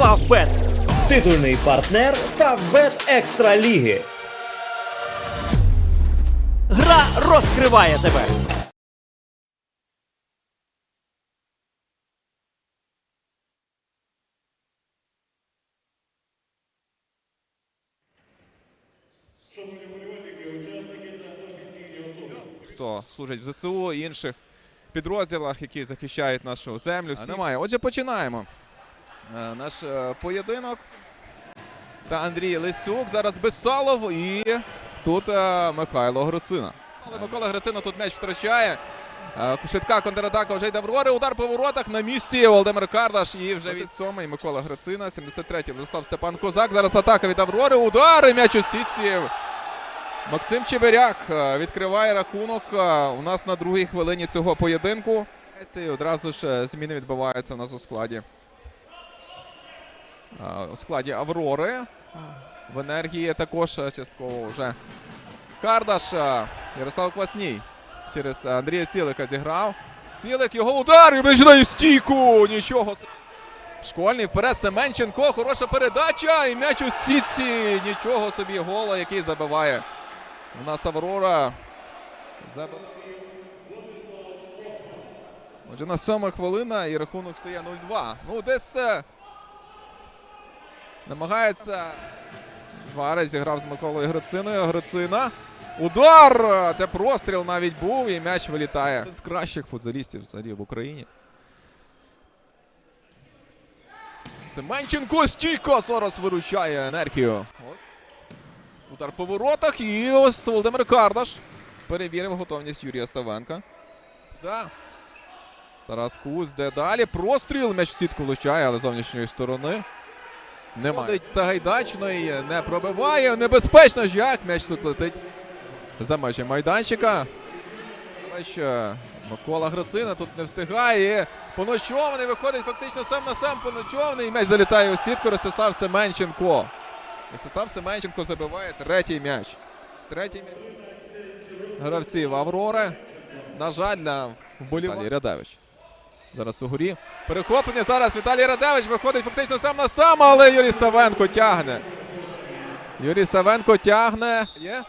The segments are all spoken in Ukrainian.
Фавбет. Титульний партнер Фавбет Екстра Ліги. Гра розкриває тебе. хто служить в ЗСУ і інших підрозділах, які захищають нашу землю. Всі... Немає. Отже, починаємо. Е, Наш е, поєдинок. Та Андрій Лисюк. Зараз Безсалов і тут е, Михайло Грицина. Але Микола Грицина тут м'яч втрачає. Швидка контратака вже йде в Рори. Удар по воротах на місці. Володимир Кардаш і вже від сьомий Микола Грицина. 73-й Владислав Степан Козак. Зараз атака від Аврори. Удар і м'яч у сітці. Максим Чебиряк відкриває рахунок у нас на другій хвилині цього поєдинку. І одразу ж зміни відбуваються у нас у складі. Е, У складі Аврори. В енергії також е, частково вже Кардаш. е, Ярослав Квасній через Андрія Цілика зіграв. Цілик його удар і починає стійку. Нічого. Школьний вперед Семенченко. Хороша передача. І м'яч у сітці. Нічого собі гола, який забиває. У нас Аврора. Забив. Отже, на сьома хвилина і рахунок стає 0-2. Ну, десь намагається. Варес зіграв з Миколою Грициною. Грицина. Удар! Це простріл навіть був, і м'яч вилітає. Один з кращих футболістів взагалі в Україні. Семенченко стійко зараз виручає енергію. От. Удар по воротах і ось Володимир Кардаш. Перевірив готовність Юрія Савенка. Да. Тарас Куз, де далі. Простріл. М'яч в сітку влучає, але з зовнішньої сторони. Немає. Ходить Сагайдачний, не пробиває. Небезпечно ж як. М'яч тут летить за межі майданчика. Але що Микола Грацина тут не встигає. Поночований виходить фактично сам на сам поночований. І м'яч залітає у сітку. Ростислав Семенченко. Ростислав Семенченко забиває третій м'яч. Третій м'яч. Гравців Аврори. На жаль, для вболівальників. Радевич. Зараз у горі. Перехоплення зараз Віталій Радевич виходить фактично сам на сам, але Юрій Савенко тягне. Юрій Савенко тягне. Є.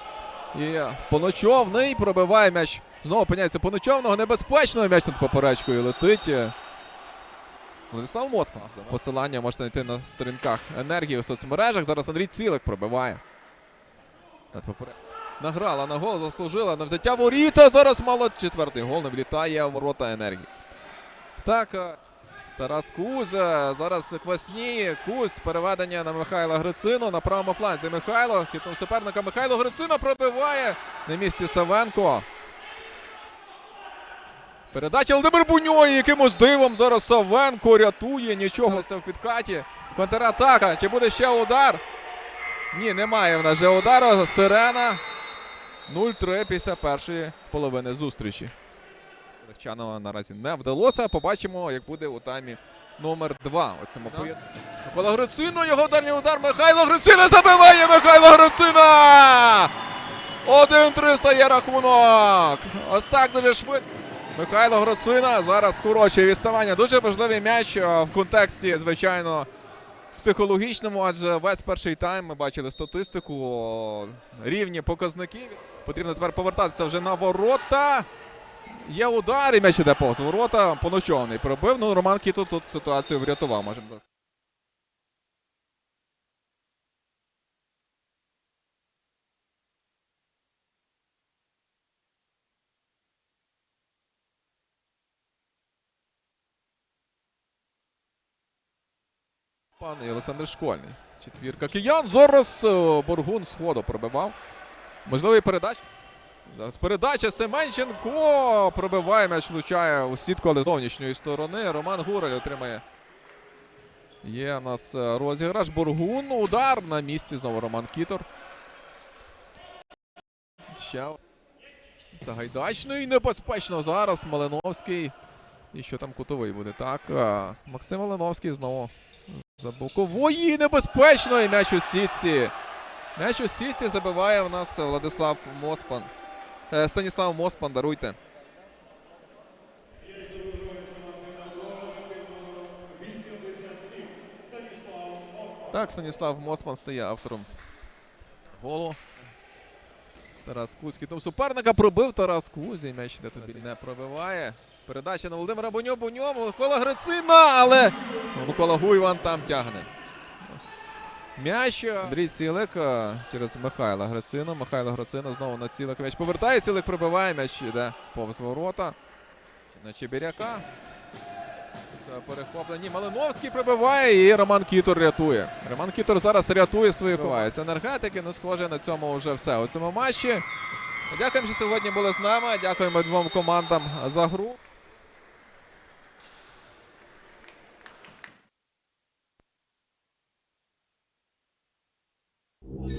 І поночовний пробиває м'яч. Знову опиняється поночовного. Небезпечного м'яч над поперечкою летить. Владислав Моспан. Посилання можете знайти на сторінках енергії у соцмережах. Зараз Андрій Цілик пробиває. Награла на гол, заслужила на взяття воріта. Зараз мало четвертий гол не влітає в ворота енергії. Так, е, Тарас Куз. Зараз Квасній. Куз. Переведення на Михайла Грицину. На правому фланзі Михайло. Хитнув суперника Михайло Грицина пробиває на місці Савенко. Передача Володимир Буньо і якимось дивом зараз Савенко рятує. Нічого це в підкаті. Контратака. Чи буде ще удар? Ні, немає в нас вже удару. Сирена. 0-3 після першої половини зустрічі. Легчанова наразі не вдалося. Побачимо, як буде у таймі номер 2 у цьому поєдинку. Микола Грицина, його дальній удар. Михайло Грицина забиває Михайло Грицина! 1-3 стає рахунок. Ось так дуже швидко. Михайло Грицина зараз скорочує відставання. Дуже важливий м'яч в контексті, звичайно, психологічному, адже весь перший тайм ми бачили статистику, рівні показники. Потрібно тепер повертатися вже на ворота. Є удар, і м'яч іде повз ворота. Поночовний пробив. Ну, Роман Кіто тут ситуацію врятував. Можемо сказати. Пан Олександр Школьний. Четвірка киян. Зараз е, Боргун сходу пробивав. Можливий передач. Зараз передача Семенченко пробиває м'яч, влучає у сітку, але з зовнішньої сторони. Роман Гураль отримає. Є у нас е, розіграш. Бургун. Удар на місці. Знову Роман Кітор. Ще. Сагайдачний. Небезпечно зараз. Малиновський. І що там кутовий буде? Так. Максим Малиновський знову. За бокової небезпечно. І м'яч у сітці. М'яч у сітці забиває в нас Владислав Моспан. Е, Станіслав Моспан, даруйте. Так, Станіслав Мосман стає автором голу. Тарас Кузький. Тому суперника пробив Тарас Кузій. М'яч де тобі не пробиває. Передача на Володимира Буньо, Буньо, Микола Грицина, але Микола Гуйван там тягне. М'яч Андрій Цілик е, через Михайла Грицину. Михайло Грицина знову на Цілик. М'яч повертає, Цілик прибиває, м'яч іде повз ворота. На Чебіряка. Це перехоплення. Ні, Малиновський прибиває і Роман Кітор рятує. Роман Кітор зараз рятує свою. Це енергетики, ну схоже на цьому вже все. У цьому матчі. Дякуємо, що сьогодні були з нами. Дякуємо двом командам за гру.